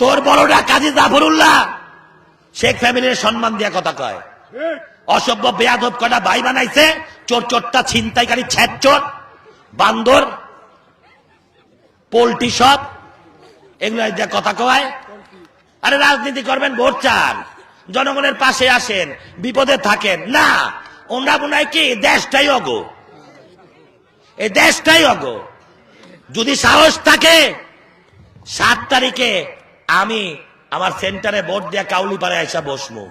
তোর বড়টা কাজী জাফরুল্লাহ। শেখ ফ্যামিলির সম্মান দিয়া কথা কয়। অসভ্য বেয়াদব কটা ভাই বানাইছে চোর চোরটা ছিনতাইকারী ছ্যাট চোর বান্দর পোল্ট্রি সব এগুলো যে কথা কয়। আরে রাজনীতি করবেন ভোট চান। জনগণের পাশে আসেন বিপদে থাকেন। না ওনারা মনে হয় কি দেশটাই অগো। এই দেশটাই অগো। যদি সাহস থাকে সাত তারিখে আমি আমার সেন্টারে ভোট দিয়া কাউলিপাড়া এসে বসমু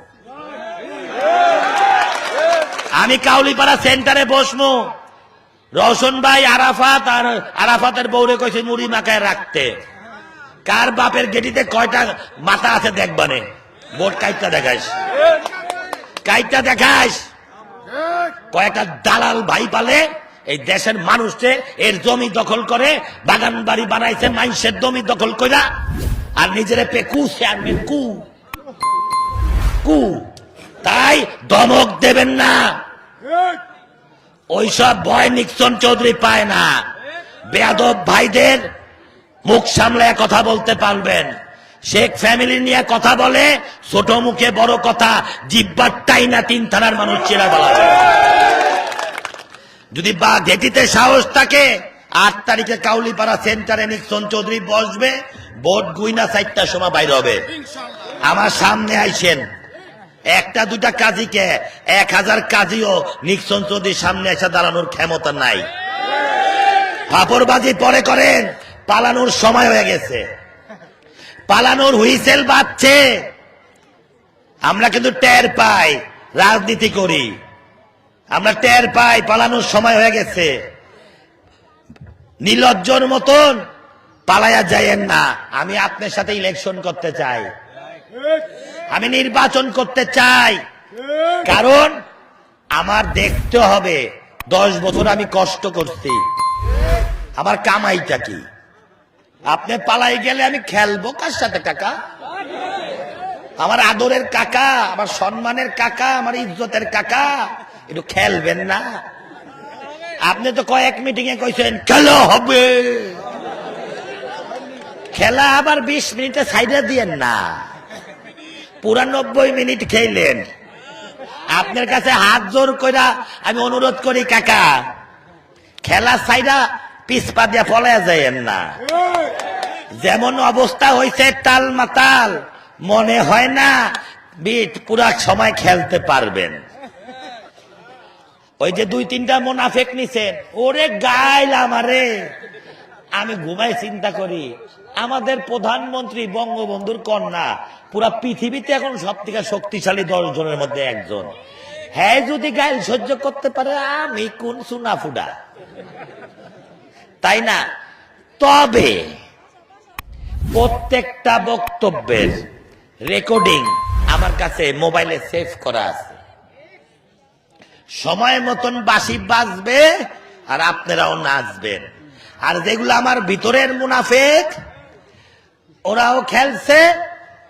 আমি কাউলিপাড়া সেন্টারে বসমু রওশন ভাই আরাফাত আর আরাফাতের বউরে কইছে মুড়ি মাখায় রাখতে। কার বাপের গেটিতে কয়টা মাথা আছে দেখবানে ভোট কাইটটা দেখাইস। কাইটটা দেখাইস। কয়েকটা দালাল ভাই পালে এই দেশের মানুষে এর জমি দখল করে বাগান বাড়ি বানাইছে মাইসের জমি দখল কইরা আর নিজের পেকু চেয়ারম্যান কু। কু। তাই দমক দেবেন না। ওইসব ভয় নিক্সন চৌধুরী পায় না। বেয়াদব ভাইদের মুখ সামলায় কথা বলতে পারবেন। শেখ ফ্যামিলি নিয়ে কথা বলে, ছোট মুখে বড় কথা জিব্বারটাই না তিন থানার মানুষ চেরা বলা যদি বা ঘেটিতে সাহস থাকে আট তারিখে কাউলিপাড়া সেন্টারে নিক্সন চৌধুরী বসবে ভোট গুইনা চারটার সময় বাইর হবে। আমার সামনে আইসেন। একটা দুটা কাজীকে এক হাজার কাজীও নিক্সন চৌধুরীর সামনে এসে দাঁড়ানোর ক্ষমতা নাই। ফাপড়বাজি পরে করেন পালানোর সময় হয়ে গেছে। পালানোর হুইসেল বাজছে। আমরা কিন্তু টের পাই রাজনীতি করি। আমরা টের পাই পালানোর সময় হয়ে গেছে। নির্লজ্জর মতন পালায়া যাইয়েন না। আমি আপনার সাথে ইলেকশন করতে চাই। আমি নির্বাচন করতে চাই। কারণ আমার দেখতে হবে, দশ বছর আমি কষ্ট করছি। আমার কামাইটা কি? আপনি পালাই গেলে আমি খেলব কার সাথে, কাকা? আমার আদরের কাকা, আমার সম্মানের কাকা, আমার ইজ্জতের কাকা, একটু খেলবেন না? আপনি তো কয়েক মিটিং এ কইছেন, খেলা হবে। খেলা আবার বিশ মিনিটে সাইডে দিয়েন না। পুরা নব্বই মিনিট খেললেন। আপনার কাছে হাত জোর কইরা আমি অনুরোধ করি, কাকা, খেলা সাইডা পিসপা দিয়া ফলাইয়া যাইয়েন না। যেমন অবস্থা হয়েছে টাল মাতাল, মনে হয় না বিট পুরা সময় খেলতে পারবেন। ওই যে দুই তিনটা মোনাফেক নিছেন, ওরে গাইল আমারে। আমি ঘুমাই চিন্তা করি, আমাদের প্রধানমন্ত্রী বঙ্গবন্ধুর কন্যা, পুরা পৃথিবীতে এখন সব থেকে শক্তিশালী দশ জনের মধ্যে একজন। হ্যাঁ যদি গাইল সহ্য করতে পারে, আমি কোন সুনাফুডা তাই না? তবে প্রত্যেকটা বক্তব্যের রেকর্ডিং আমার কাছে মোবাইলে সেভ করা আছে। সময় মতন বাসি বাজবে আর আপনারাও নাচবেন। আর যেগুলো আমার ভিতরের মুনাফেক, ওরাও খেলছে,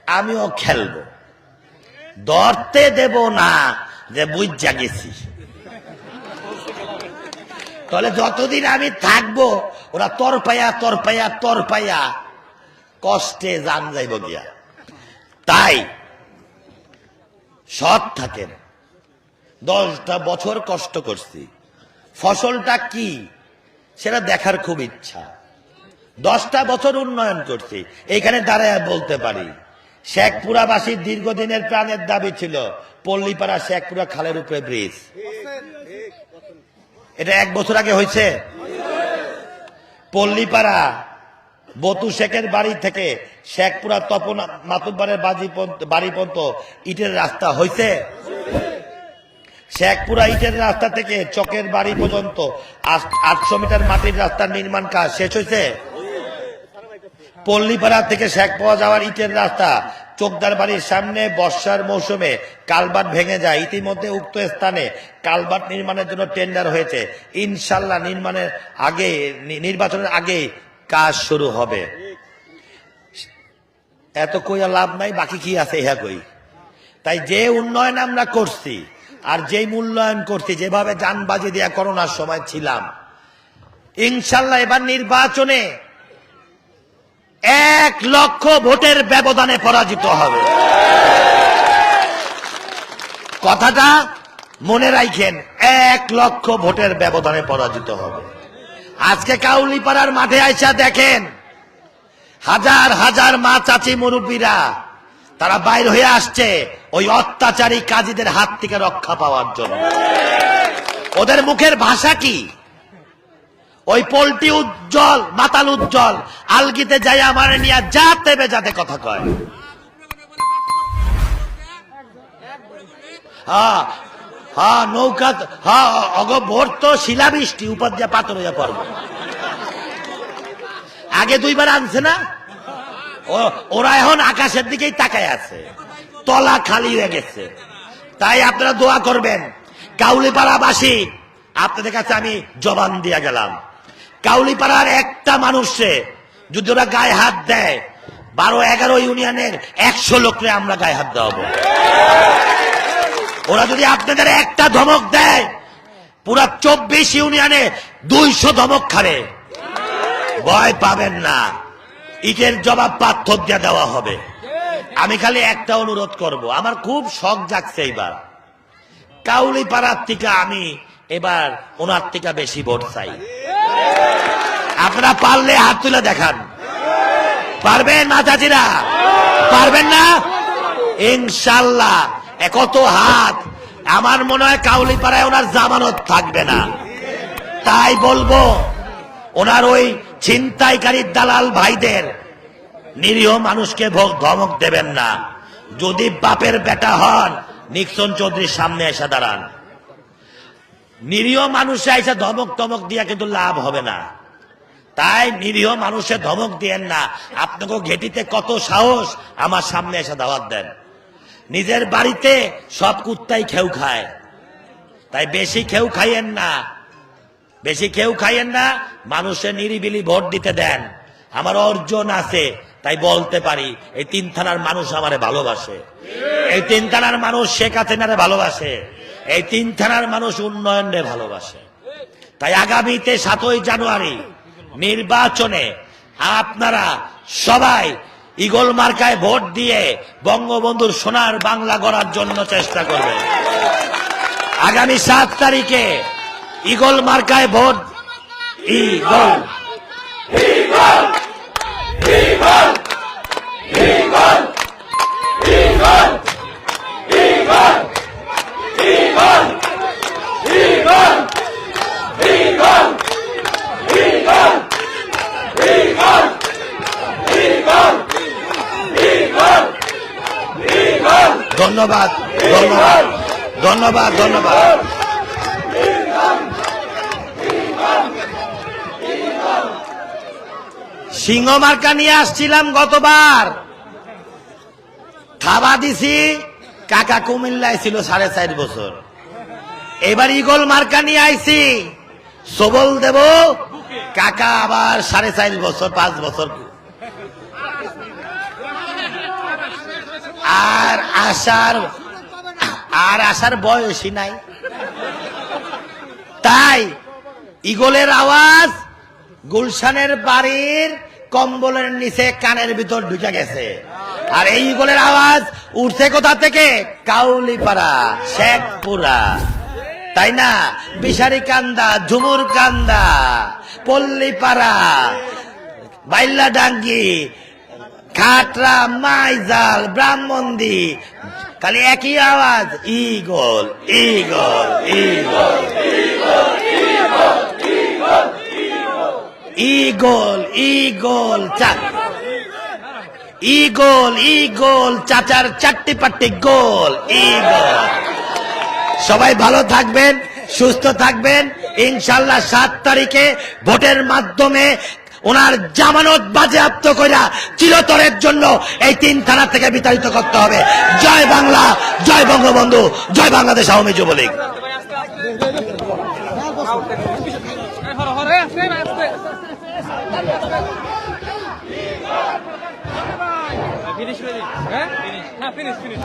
আমিও খেলব। ধরতে দেব না যে বুঝা গেছি। তাহলে যতদিন আমি থাকব, ওরা তর পাইয়া তর পাইয়া তর পাইয়া কষ্টে জান যাইব গিয়া। তাই সৎ থাকেন। দশটা বছর কষ্ট করছি। ফসলটা কি? সেটা দেখার খুব ইচ্ছা। দশটা বছর উন্নয়ন করছি। এখানে দাঁড়ায় বলতে পারি শেখপুরাবাসীর দীর্ঘদিনের প্রাণের দাবি ছিল, পল্লীপাড়া শেখপুরা খালের উপরে ব্রিজ। এটা এক বছর আগে হয়েছে? পল্লীপাড়া বতু শেখের বাড়ি থেকে শেখপুরা তপন মাতুব্বারের বাজি বাড়ি পর্যন্ত ইটের রাস্তা হয়েছে? শেখপুরা ইটের রাস্তা থেকে চকের বাড়ি পর্যন্ত আটশো মিটার মাটির রাস্তার নির্মাণ কাজ শেষ হয়েছে। পল্লীপাড়া থেকে শেখ পাওয়া যাওয়ার ইটের রাস্তা চোকদার বাড়ির সামনে বর্ষার মৌসুমে কালবাট ভেঙে যায়। ইতিমধ্যে উক্ত স্থানে কালবাট নির্মাণের জন্য টেন্ডার হয়েছে। ইনশাল্লাহ নির্মাণের আগে নির্বাচনের আগে কাজ শুরু হবে। এত কইয়া লাভ নাই, বাকি কি আছে ইহা কই? তাই যে উন্নয়ন আমরা করছি আর যেই মূল্যায়ন করছি, যেভাবে যানবাজি দেয়া করোনার সময় ছিলাম, ইনশাল্লাহ এবার নির্বাচনে এক লক্ষ ভোটের ব্যবধানে পরাজিত হবে। কথাটা মনে রাখেন, এক লক্ষ ভোটের ব্যবধানে পরাজিত হবে। আজকে কাউলিপাড়ার মাঠে আইসা দেখেন, হাজার হাজার মা চাচি মুরব্বীরা তারা বাইর হয়ে আসছে ওই অত্যাচারী কাজীদের হাত থেকে রক্ষা পাওয়ার জন্য। ওদের মুখের ভাষা কি? ওই পোল্টি উজ্জ্বল, মাতাল উজ্জ্বল, আলগিতে যাই আমার নিয়ে যা তেবে যাতে কথা কয়। হ্যাঁ হ্যাঁ নৌকা হ্যাঁ অগ তো শিলাবৃষ্টি, উপর পাথর হয়ে পড়বে আগে দুইবার আনছে না? ওরা এখন আকাশের দিকেই তাকায় আছে। তলা খালি হয়ে গেছে। তাই আপনারা দোয়া করবেন, কাউলিপাড়াবাসী, আপনাদের কাছে আমি জবান দিয়ে গেলাম। কাউলিপাড়ার একটা মানুষে যদি ওরা গায়ে হাত দেয়, বারো এগারো ইউনিয়নের একশো লোকরে আমরা গায়ে হাত দেওয়াবো। ওরা যদি আপনাদের একটা ধমক দেয়, পুরা চব্বিশ ইউনিয়নে দুইশো ধমক খাবে। ভয় পাবেন না। ইটের জবাব পাথর দিয়ে দেওয়া হবে। আমি খালি একটা অনুরোধ করব, আমার খুব শখ জাগছে এইবার। কাউলি পাড়ার থেকে আমি এবার ওনার থেকে বেশি ভোট চাই। আপনারা পারলে হাত তুলে দেখান। পারবেন মাতাজিরা? পারবেন না? ইনশাল্লাহ কত হাত। আমার মনে হয় কাউলি পাড়ায় ওনার জামানত থাকবে না। তাই বলব, ওনার ওই ছিনতাইকারী দালাল ভাইদের। নিরীহ মানুষকে ভোগ ধমক দেবেন না। যদি বাপের বেটা হন, নিক্সন চৌধুরীর সামনে এসে দাঁড়ান। নিরীহ মানুষে এসে ধমক টমক দিয়া কিন্তু লাভ হবে না। তাই নিরীহ মানুষে ধমক দিয়েন না। আপনাকে ঘেটিতে কত সাহস আমার সামনে এসে দাওয়াত দেন। নিজের বাড়িতে সব কুত্তাই খেউ খায়। তাই বেশি খেউ খাইয়েন না। বেশি কেউ খাইয়েন না মানুষের নিরিবিলি ভোট দিতে দেন। আমার অর্জন আছে, তাই বলতে পারি, এই তিন থানার মানুষ আমারে ভালোবাসে। এই তিন থানার মানুষ শেখ হাসিনারে ভালোবাসে। এই তিন থানার মানুষ উন্নয়নে ভালোবাসে। তাই আগামীতে সাতই জানুয়ারি নির্বাচনে আপনারা সবাই ইগল মার্কায় ভোট দিয়ে বঙ্গবন্ধুর সোনার বাংলা গড়ার জন্য চেষ্টা করবেন। আগামী সাত তারিখে ইগল মার্কায় ভোট ইগল ধন্যবাদ ধন্যবাদ ধন্যবাদ ধন্যবাদ সিংহ মার্কা নিয়ে আসছিলাম গতবার। থাবা দিছি, কাকা কুমিল্লায় ছিল সাড়ে চার বছর। এবার ইগল মার্কা নিয়ে আইছি, সবল দেব, কাকা আবার সাড়ে চার বছর, পাঁচ বছর। আর আসার আর আসার বয়সই নাই। তাই ইগলের আওয়াজ গুলশানের বাড়ির কম্বলের নিচে কানের ভিতর ঢুকে গেছে। আর এই ইগলের আওয়াজ উঠছে কোথা থেকে? কাউলিপাড়া, শেখপুরা। তাই না? বিশারি কান্দা, ঝুমুর কান্দা, পল্লীপাড়া বাইল্লা ডাঙ্গি খাটরা, মাইজাল, ব্রাহ্মণদি। খালি একই আওয়াজ eagle eagle eagle eagle eagle চার ইগল ইগল চাচার চারটি পাট্টি গোল ইগল সবাই ভালো থাকবেন সুস্থ থাকবেন ইনশাল্লাহ সাত তারিখে ভোটের মাধ্যমে ওনার জামানত বাজেয়াপ্ত কইরা চিরতরের জন্য এই তিন থানা থেকে বিতাড়িত করতে হবে জয় বাংলা জয় বঙ্গবন্ধু জয় বাংলাদেশ আওয়ামী যুবলীগ ফিনিশ করে দিন হ্যাঁ ফিনিশ হ্যাঁ ফিনিশ ফিনিশ